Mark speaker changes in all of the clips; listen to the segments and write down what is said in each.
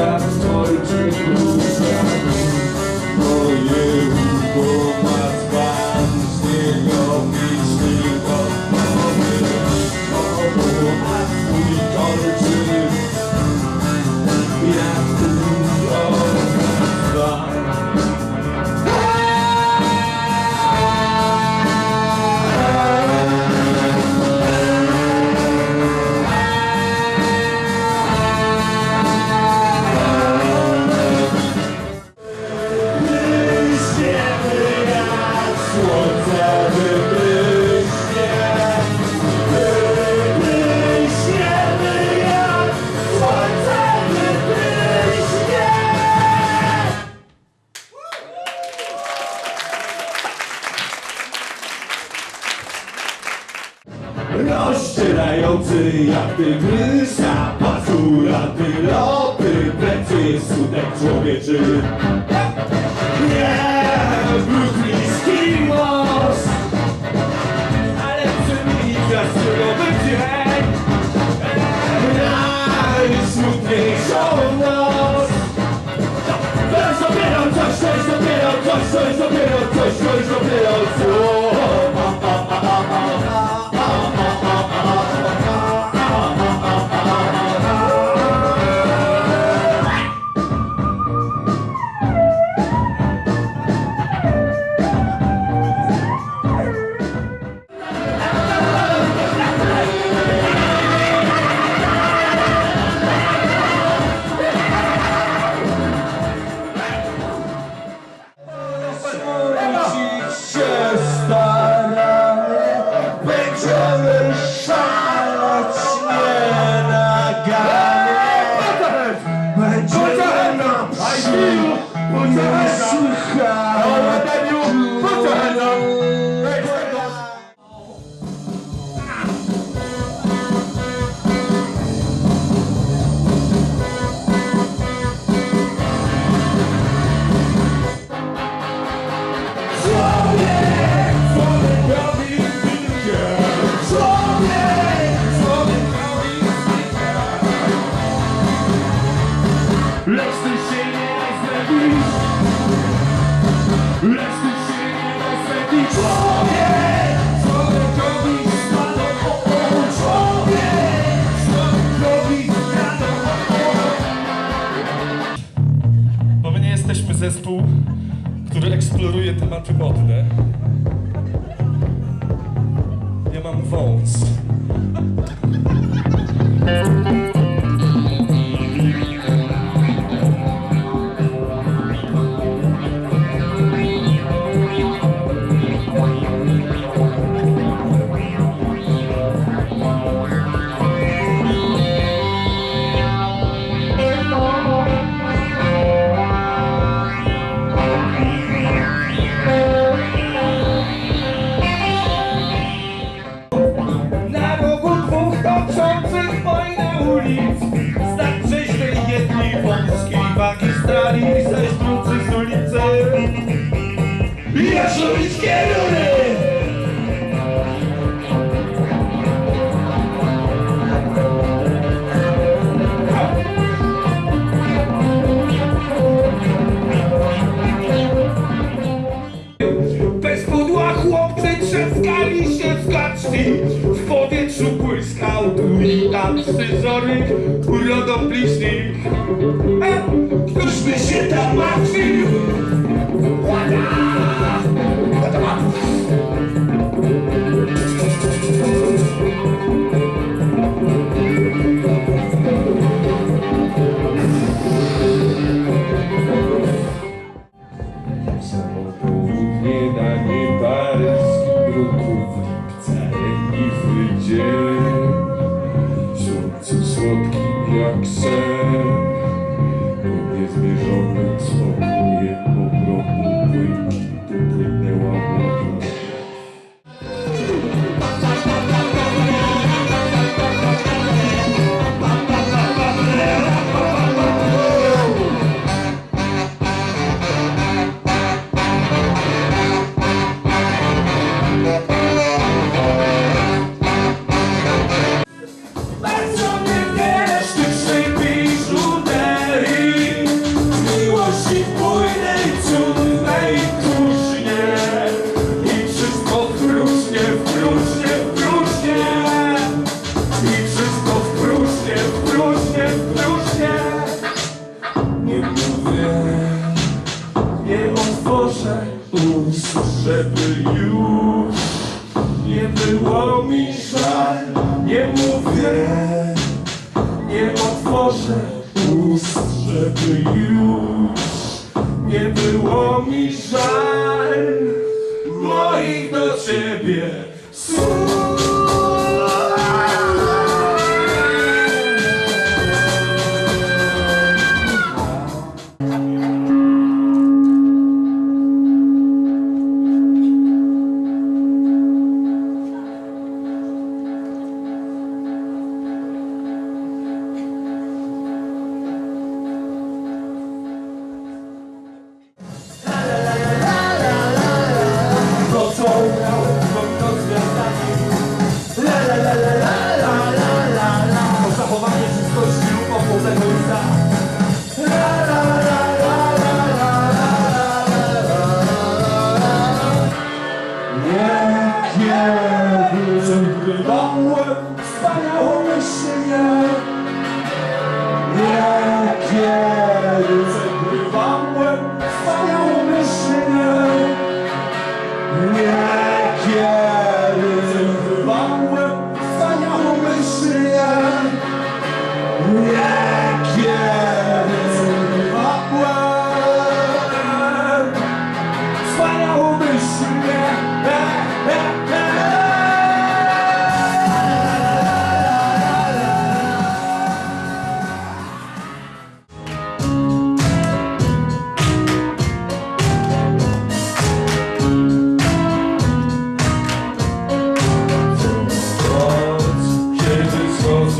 Speaker 1: got coś, coś, dopiero coś, coś, dopiero coś
Speaker 2: zespół, który eksploruje tematy modne. Ja mam wąs.
Speaker 3: Wytrzaskali się w kaczki. W powietrzu błyskał Tulita scyzoryk Urodopliśnik e, Któż by się tam martwił?
Speaker 1: Nie
Speaker 3: było mi żal moich do ciebie.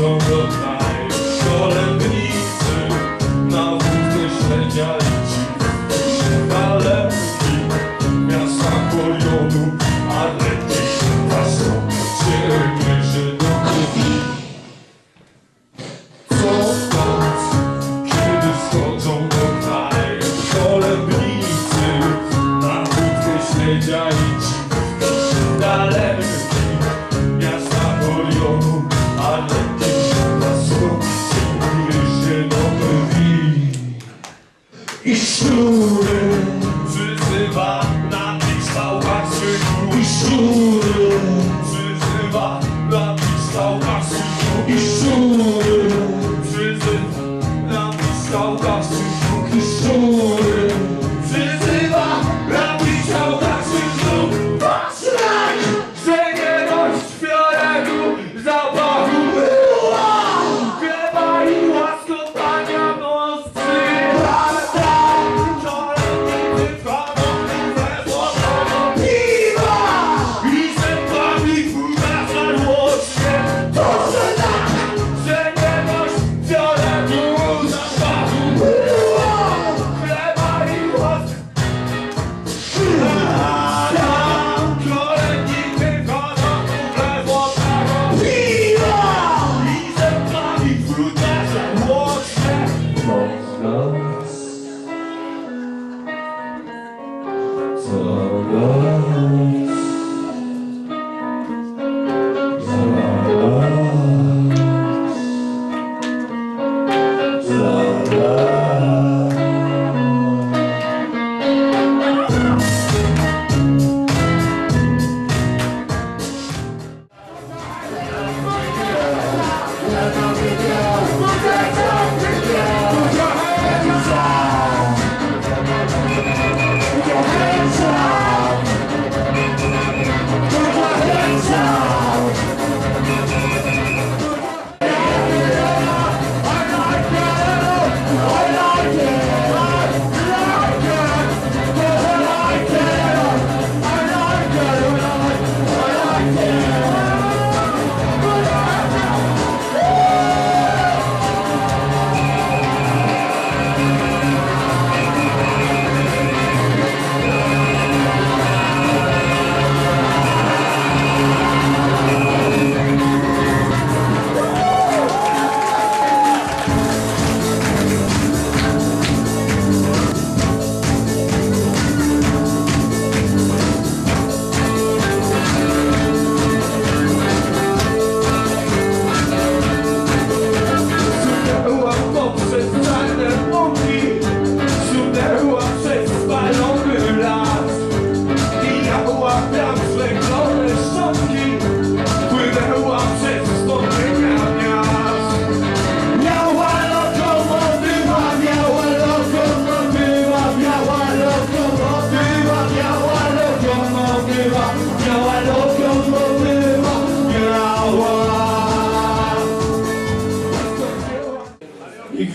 Speaker 4: so good.
Speaker 3: Estuda.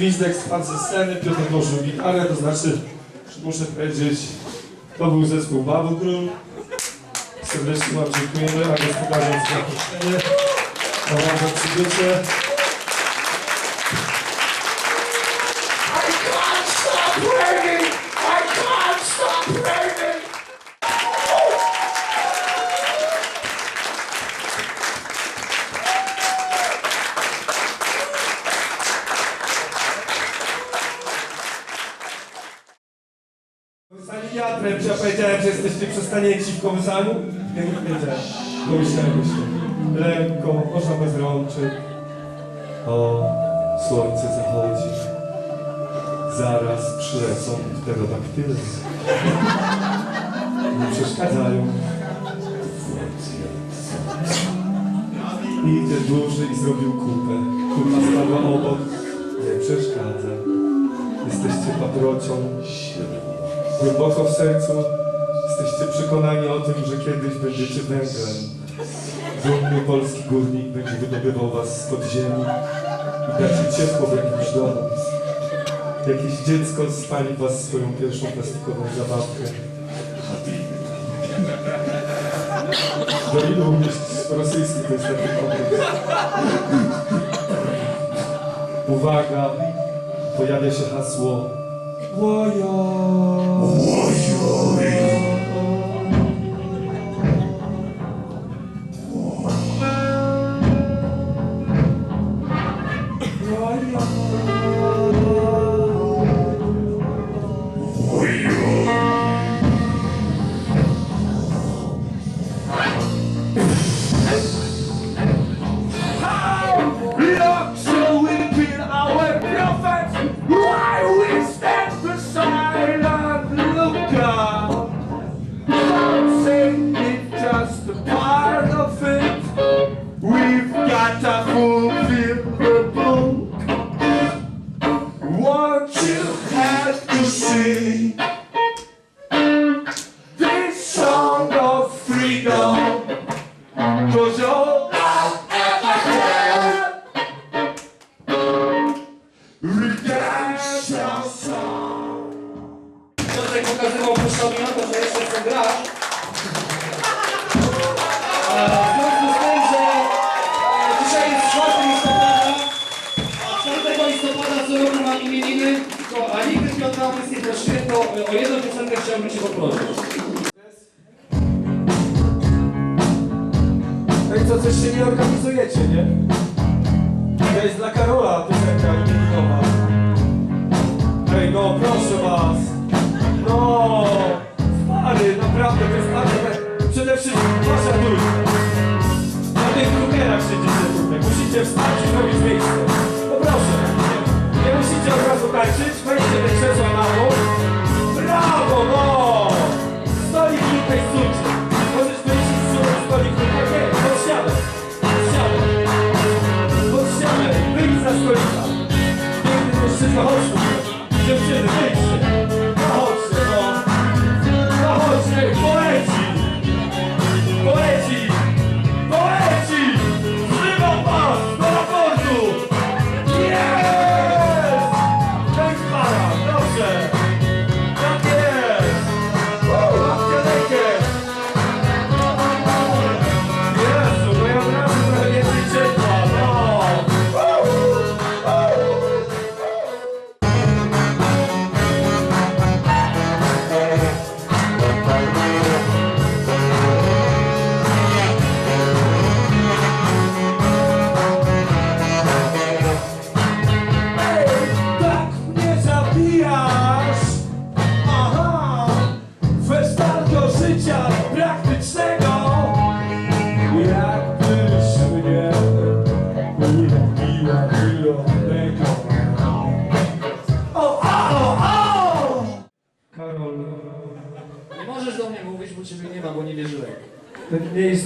Speaker 3: Gwizdek spadł ze sceny, Piotr włożył gitarę, to znaczy, muszę powiedzieć, to był zespół Bubblegum. Serdecznie Wam dziękujemy, a gospodarzom za zaproszenie. A Wam za przybycie.
Speaker 4: I can't stop raining! I can't stop raining!
Speaker 3: Kołysani wiatrem, czy ja powiedziałem, że jesteście przestanięci w kołysaniu? Wiedziałem. Pomyślałem się. Lekko, można bez rączek. O, słońce zachodzi. Zaraz przylecą pterodaktyle. Nie przeszkadzają. Idzie duży i zrobił kupę. Kupa stała obok. Nie przeszkadza. Jesteście paprocią. Głęboko w sercu jesteście przekonani o tym, że kiedyś będziecie węglem. Dumny polski górnik będzie wydobywał was z podziemi i dacie ciepło w jakimś domu. Jakieś dziecko spali was swoją pierwszą plastikową zabawkę. Do ilu umieć po rosyjsku to jest taki pomysł. Uwaga, pojawia się hasło Łojo!
Speaker 5: Look,
Speaker 4: Jacek pokazywał Puszczowi na to, że jeszcze chce grać. W związku z tym, że e, dzisiaj jest 4 listopada, a 4 listopada co roku mam imieniny, to a nigdy Piotra Łysy to święto, e, o jedną piosenkę chciałbym Cię poprosić.
Speaker 3: No i co, coś się nie organizujecie, nie? To jest dla Karola piosenka imieninowa. No proszę was. No, stary, naprawdę, to jest bardzo... Przede wszystkim wasza trójka. Na tych drukerach siedzicie tutaj. Musicie wstać i zrobić miejsce. No proszę. Nie, musicie od razu tańczyć. Wejdźcie te krzesła na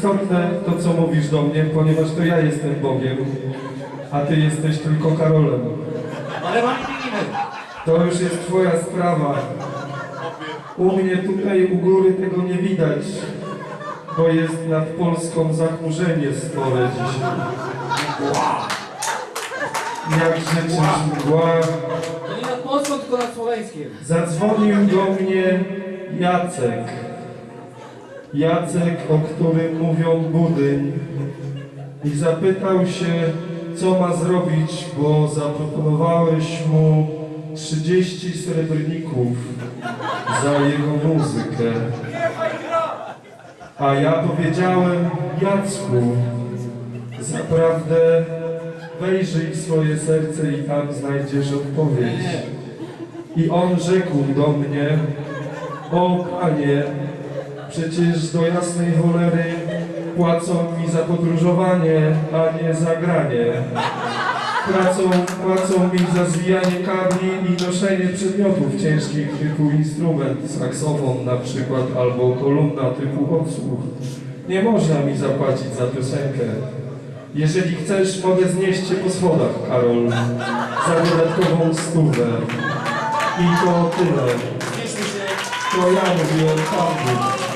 Speaker 3: to nieistotne to, co mówisz do mnie, ponieważ to ja jestem Bogiem, a ty jesteś tylko Karolem.
Speaker 4: Ale mam imieniny.
Speaker 3: To już jest twoja sprawa. U mnie tutaj u góry tego nie widać, bo jest nad Polską zachmurzenie spore dzisiaj. Jak życzysz mgła,
Speaker 4: To nie nad Polską, tylko nad Słoweńskiem.
Speaker 3: zadzwonił do mnie Jacek. Jacek, o którym mówią Budyń i zapytał się, co ma zrobić, bo zaproponowałeś mu 30 srebrników za jego muzykę. A ja powiedziałem, Jacku, zaprawdę wejrzyj w swoje serce i tam znajdziesz odpowiedź. I on rzekł do mnie, o panie, przecież do jasnej cholery płacą mi za podróżowanie, a nie za granie. Płacą, płacą mi za zwijanie kabli i noszenie przedmiotów ciężkich typu instrument, saksofon na przykład, albo kolumna typu odsłuch. Nie można mi zapłacić za piosenkę. Jeżeli chcesz, mogę znieść cię po schodach, Karol, za dodatkową stówę. I to tyle. To ja mówiłem Panu.